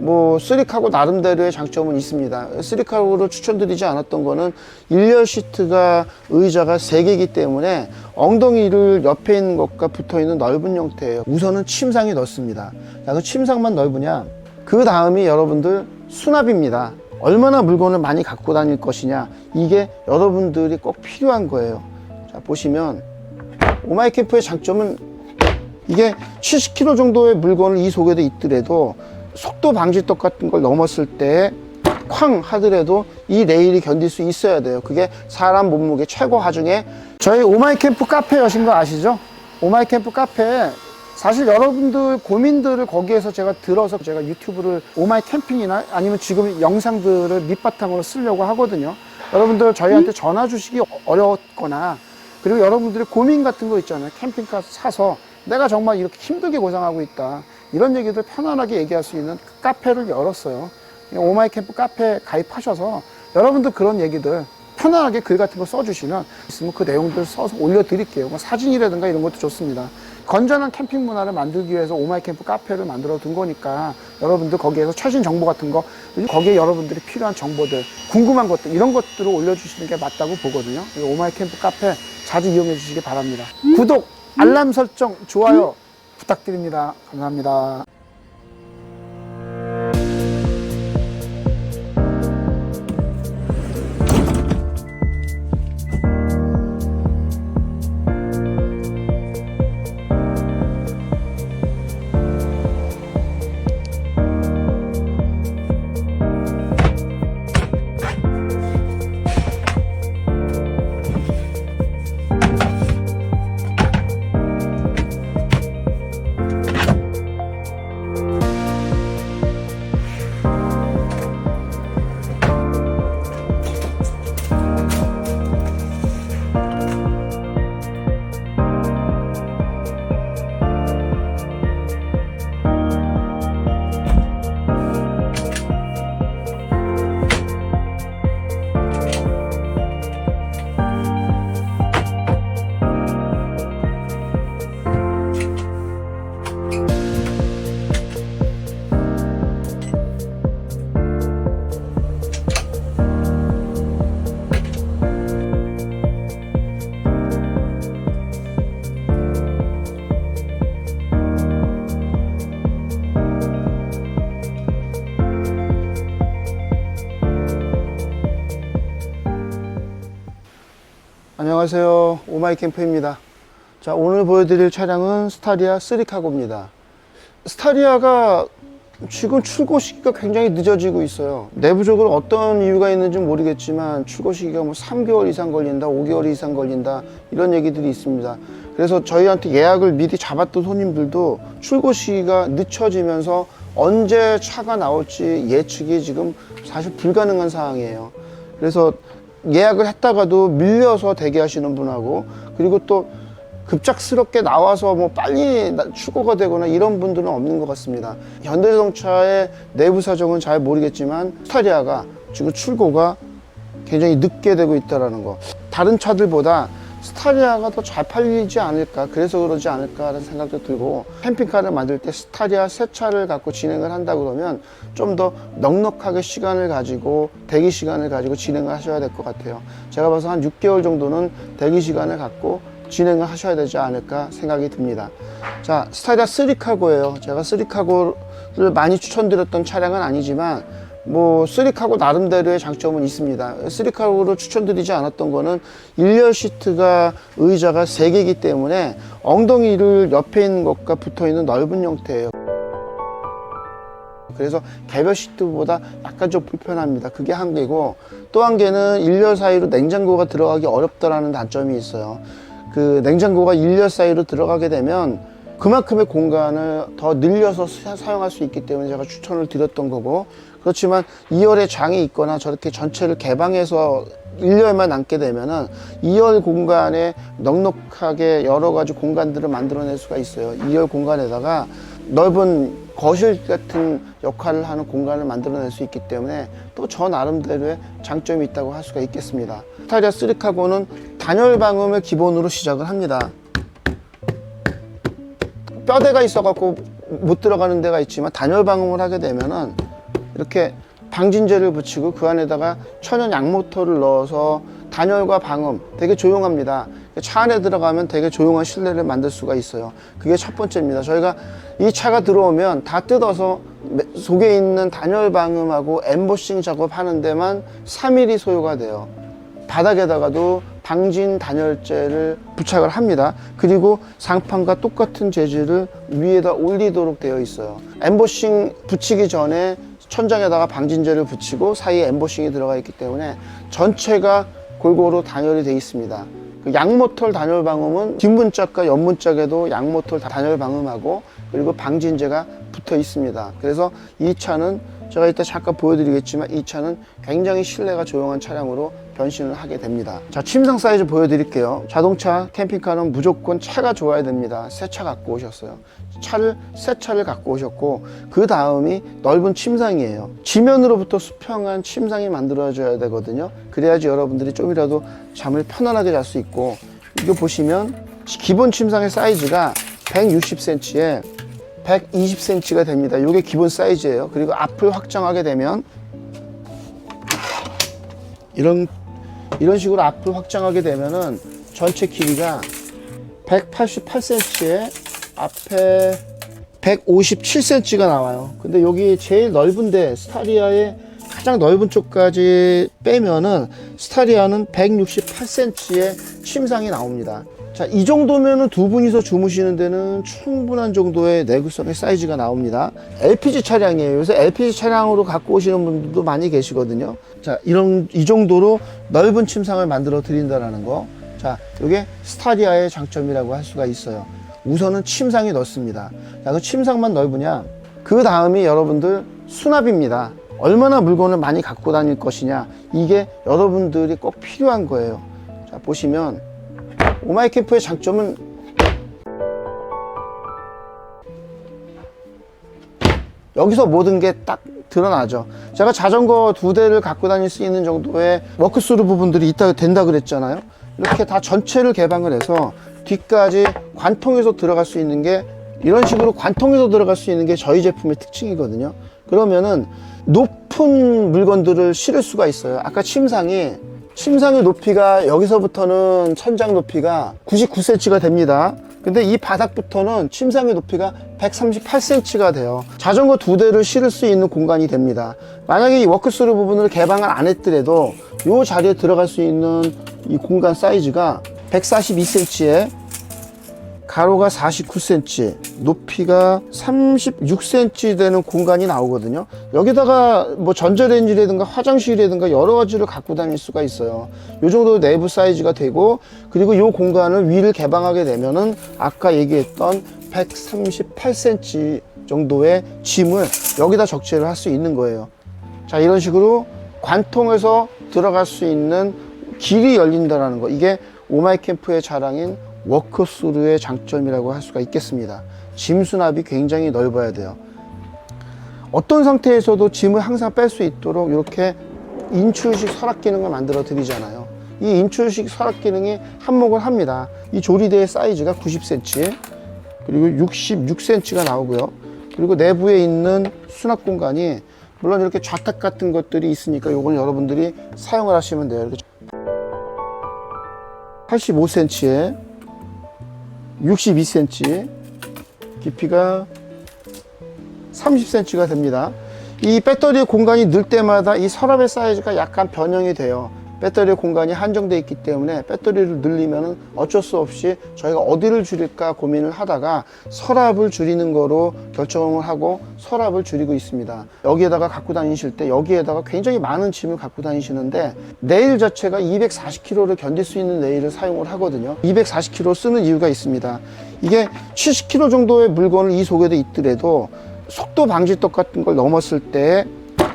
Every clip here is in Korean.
뭐 쓰리카고 나름대로의 장점은 있습니다. 쓰리카고를 추천드리지 않았던 거는 일렬 시트가 의자가 세 개이기 때문에 엉덩이를 옆에 있는 것과 붙어 있는 넓은 형태예요. 우선은 침상이 넓습니다. 자, 그 침상만 넓으냐? 그 다음이 여러분들 수납입니다. 얼마나 물건을 많이 갖고 다닐 것이냐? 이게 여러분들이 꼭 필요한 거예요. 자, 보시면 오마이 캠프의 장점은 이게 70kg 정도의 물건을 이 속에도 있더라도 속도 방지턱 같은 걸 넘었을 때 쾅 하더라도 이 레일이 견딜 수 있어야 돼요. 그게 사람 몸무게 최고 하중에 저희 오마이 캠프 카페 여신 거 아시죠? 오마이 캠프 카페 사실 여러분들 고민들을 거기에서 제가 들어서 제가 유튜브를 오마이 캠핑이나 아니면 지금 영상들을 밑바탕으로 쓰려고 하거든요. 여러분들 저희한테 전화 주시기 어려웠거나 그리고 여러분들의 고민 같은 거 있잖아요. 캠핑카 사서 내가 정말 이렇게 힘들게 고생하고 있다. 이런 얘기들 편안하게 얘기할 수 있는 카페를 열었어요. 오마이 캠프 카페 가입하셔서 여러분들 그런 얘기들 편안하게 글 같은 거 써주시면 있으면 그 내용들 써서 올려드릴게요. 뭐 사진이라든가 이런 것도 좋습니다. 건전한 캠핑 문화를 만들기 위해서 오마이 캠프 카페를 만들어 둔 거니까 여러분들 거기에서 최신 정보 같은 거 거기에 여러분들이 필요한 정보들 궁금한 것들 이런 것들을 올려주시는 게 맞다고 보거든요. 이 오마이 캠프 카페 자주 이용해 주시기 바랍니다. 구독, 알람 설정, 좋아요 부탁드립니다. 감사합니다. 안녕하세요. 오마이 캠프입니다. 자, 오늘 보여드릴 차량은 스타리아 3카고입니다. 스타리아가 지금 출고 시기가 굉장히 늦어지고 있어요. 내부적으로 어떤 이유가 있는지 모르겠지만 출고 시기가 뭐 3개월 이상 걸린다, 5개월 이상 걸린다 이런 얘기들이 있습니다. 그래서 저희한테 예약을 미리 잡았던 손님들도 출고 시기가 늦춰지면서 언제 차가 나올지 예측이 지금 사실 불가능한 상황이에요. 그래서 예약을 했다가도 밀려서 대기하시는 분하고 그리고 또 급작스럽게 나와서 뭐 빨리 나- 출고가 되거나 이런 분들은 없는 것 같습니다. 현대자동차의 내부 사정은 잘 모르겠지만 스타리아가 지금 출고가 굉장히 늦게 되고 있다라는 거. 다른 차들보다 스타리아가 더 잘 팔리지 않을까 그래서 그러지 않을까라는 생각도 들고 캠핑카를 만들 때 스타리아 새 차를 갖고 진행을 한다 그러면 좀 더 넉넉하게 시간을 가지고 대기 시간을 가지고 진행을 하셔야 될 것 같아요. 제가 봐서 한 6개월 정도는 대기 시간을 갖고 진행을 하셔야 되지 않을까 생각이 듭니다. 자 스타리아 3카고예요. 제가 3카고를 많이 추천드렸던 차량은 아니지만 뭐 쓰리카고 나름대로의 장점은 있습니다. 쓰리카고를 추천드리지 않았던 거는 일렬 시트가 의자가 세 개이기 때문에 엉덩이를 옆에 있는 것과 붙어 있는 넓은 형태예요. 그래서 개별 시트보다 약간 좀 불편합니다. 그게 한 개고 또 한 개는 일렬 사이로 냉장고가 들어가기 어렵다라는 단점이 있어요. 그 냉장고가 일렬 사이로 들어가게 되면 그만큼의 공간을 더 늘려서 사- 사용할 수 있기 때문에 제가 추천을 드렸던 거고 그렇지만 2열에 장이 있거나 저렇게 전체를 개방해서 1열만 남게 되면은 2열 공간에 넉넉하게 여러 가지 공간들을 만들어낼 수가 있어요. 2열 공간에다가 넓은 거실 같은 역할을 하는 공간을 만들어낼 수 있기 때문에 또 저 나름대로의 장점이 있다고 할 수가 있겠습니다. 스타리아 3카고는 단열 방음을 기본으로 시작을 합니다. 뼈대가 있어갖고 못 들어가는 데가 있지만 단열 방음을 하게 되면은 이렇게 방진제를 붙이고 그 안에다가 천연 양모터를 넣어서 단열과 방음 되게 조용합니다. 차 안에 들어가면 되게 조용한 실내를 만들 수가 있어요. 그게 첫 번째입니다. 저희가 이 차가 들어오면 다 뜯어서 매- 속에 있는 단열 방음하고 엠보싱 작업하는 데만 3일이 소요가 돼요. 바닥에다가도 방진 단열재를 부착을 합니다. 그리고 상판과 똑같은 재질을 위에다 올리도록 되어 있어요. 엠보싱 붙이기 전에 천장에다가 방진재를 붙이고 사이에 엠보싱이 들어가 있기 때문에 전체가 골고루 단열이 되어 있습니다. 그 양모털 단열 방음은 뒷문짝과 옆문짝에도 양모털 단열 방음하고 그리고 방진재가 붙어 있습니다. 그래서 이 차는 제가 이따 잠깐 보여드리겠지만 이 차는 굉장히 실내가 조용한 차량으로 변신을 하게 됩니다. 자, 침상 사이즈 보여드릴게요. 자동차, 캠핑카는 무조건 차가 좋아야 됩니다. 새 차 갖고 오셨어요. 차를, 새 차를 갖고 오셨고, 그 다음이 넓은 침상이에요. 지면으로부터 수평한 침상이 만들어져야 되거든요. 그래야지 여러분들이 좀이라도 잠을 편안하게 잘 수 있고, 이거 보시면 기본 침상의 사이즈가 160cm에 120cm가 됩니다. 이게 기본 사이즈예요. 그리고 앞을 확장하게 되면 이런 이런 식으로 앞을 확장하게 되면은 전체 길이가 188cm에 앞에 157cm가 나와요. 근데 여기 제일 넓은데 스타리아의 가장 넓은 쪽까지 빼면은 스타리아는 168cm의 침상이 나옵니다. 자, 이 정도면은 두 분이서 주무시는 데는 충분한 정도의 내구성의 사이즈가 나옵니다. LPG 차량이에요. 요새 LPG 차량으로 갖고 오시는 분들도 많이 계시거든요. 자, 이런, 이 정도로 넓은 침상을 만들어 드린다라는 거. 자, 이게 스타리아의 장점이라고 할 수가 있어요. 우선은 침상이 넓습니다. 자, 그 침상만 넓으냐? 그 다음이 여러분들 수납입니다. 얼마나 물건을 많이 갖고 다닐 것이냐. 이게 여러분들이 꼭 필요한 거예요. 자, 보시면 오마이캠프의 장점은 여기서 모든 게 딱 드러나죠. 제가 자전거 두 대를 갖고 다닐 수 있는 정도의 워크스루 부분들이 있다 된다 그랬잖아요. 이렇게 다 전체를 개방을 해서 뒤까지 관통해서 들어갈 수 있는 게 이런 식으로 관통해서 들어갈 수 있는 게 저희 제품의 특징이거든요. 그러면은 높은 물건들을 실을 수가 있어요. 아까 침상이 침상의 높이가 여기서부터는 천장 높이가 99cm가 됩니다. 근데 이 바닥부터는 침상의 높이가 138cm가 돼요. 자전거 두 대를 실을 수 있는 공간이 됩니다. 만약에 이 워크스루 부분을 개방을 안 했더라도 이 자리에 들어갈 수 있는 이 공간 사이즈가 142cm에 가로가 49cm, 높이가 36cm 되는 공간이 나오거든요. 여기다가 뭐 전자레인지라든가 화장실이라든가 여러 가지를 갖고 다닐 수가 있어요. 이 정도 내부 사이즈가 되고 그리고 이 공간을 위를 개방하게 되면은 아까 얘기했던 138cm 정도의 짐을 여기다 적재를 할 수 있는 거예요. 자, 이런 식으로 관통해서 들어갈 수 있는 길이 열린다라는 거. 이게 오마이 캠프의 자랑인 워크스루의 장점이라고 할 수가 있겠습니다. 짐 수납이 굉장히 넓어야 돼요. 어떤 상태에서도 짐을 항상 뺄 수 있도록 이렇게 인출식 서랍 기능을 만들어 드리잖아요. 이 인출식 서랍 기능이 한몫을 합니다. 이 조리대의 사이즈가 90cm, 그리고 66cm가 나오고요. 그리고 내부에 있는 수납 공간이 물론 이렇게 좌탁 같은 것들이 있으니까 이건 여러분들이 사용을 하시면 돼요. 이렇게 85cm에 62cm, 깊이가 30cm가 됩니다. 이 배터리의 공간이 늘 때마다 이 서랍의 사이즈가 약간 변형이 돼요. 배터리의 공간이 한정되어 있기 때문에 배터리를 늘리면 어쩔 수 없이 저희가 어디를 줄일까 고민을 하다가 서랍을 줄이는 거로 결정을 하고 서랍을 줄이고 있습니다. 여기에다가 갖고 다니실 때 여기에다가 굉장히 많은 짐을 갖고 다니시는데 네일 자체가 240kg를 견딜 수 있는 네일을 사용을 하거든요. 240kg 쓰는 이유가 있습니다. 이게 70kg 정도의 물건을 이 속에도 있더라도 속도 방지턱 같은 걸 넘었을 때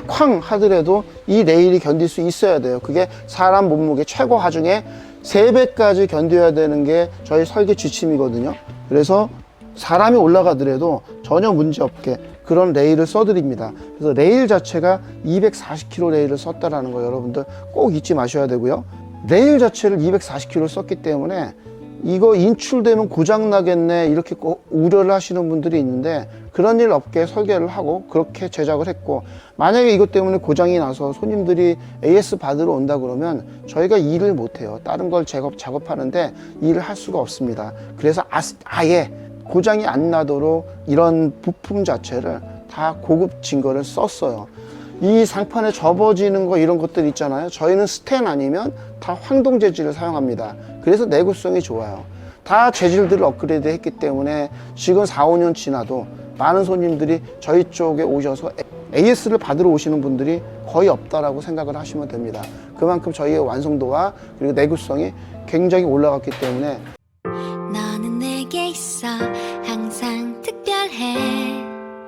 쾅 하더라도 이 레일이 견딜 수 있어야 돼요. 그게 사람 몸무게 최고 하중에 3배까지 견뎌야 되는 게 저희 설계 지침이거든요. 그래서 사람이 올라가더라도 전혀 문제 없게 그런 레일을 써드립니다. 그래서 레일 자체가 240kg 레일을 썼다라는 거 여러분들 꼭 잊지 마셔야 되고요. 레일 자체를 240kg 썼기 때문에 이거 인출되면 고장 나겠네 이렇게 꼭 우려를 하시는 분들이 있는데 그런 일 없게 설계를 하고 그렇게 제작을 했고 만약에 이것 때문에 고장이 나서 손님들이 AS 받으러 온다 그러면 저희가 일을 못 해요. 다른 걸 작업 작업하는데 일을 할 수가 없습니다. 그래서 아, 아예 고장이 안 나도록 이런 부품 자체를 다 고급 증거를 썼어요. 이 상판에 접어지는 거 이런 것들 있잖아요. 저희는 스텐 아니면 다 황동 재질을 사용합니다. 그래서 내구성이 좋아요. 다 재질들을 업그레이드 했기 때문에 지금 4, 5년 지나도 많은 손님들이 저희 쪽에 오셔서 AS를 받으러 오시는 분들이 거의 없다라고 생각을 하시면 됩니다. 그만큼 저희의 완성도와 그리고 내구성이 굉장히 올라갔기 때문에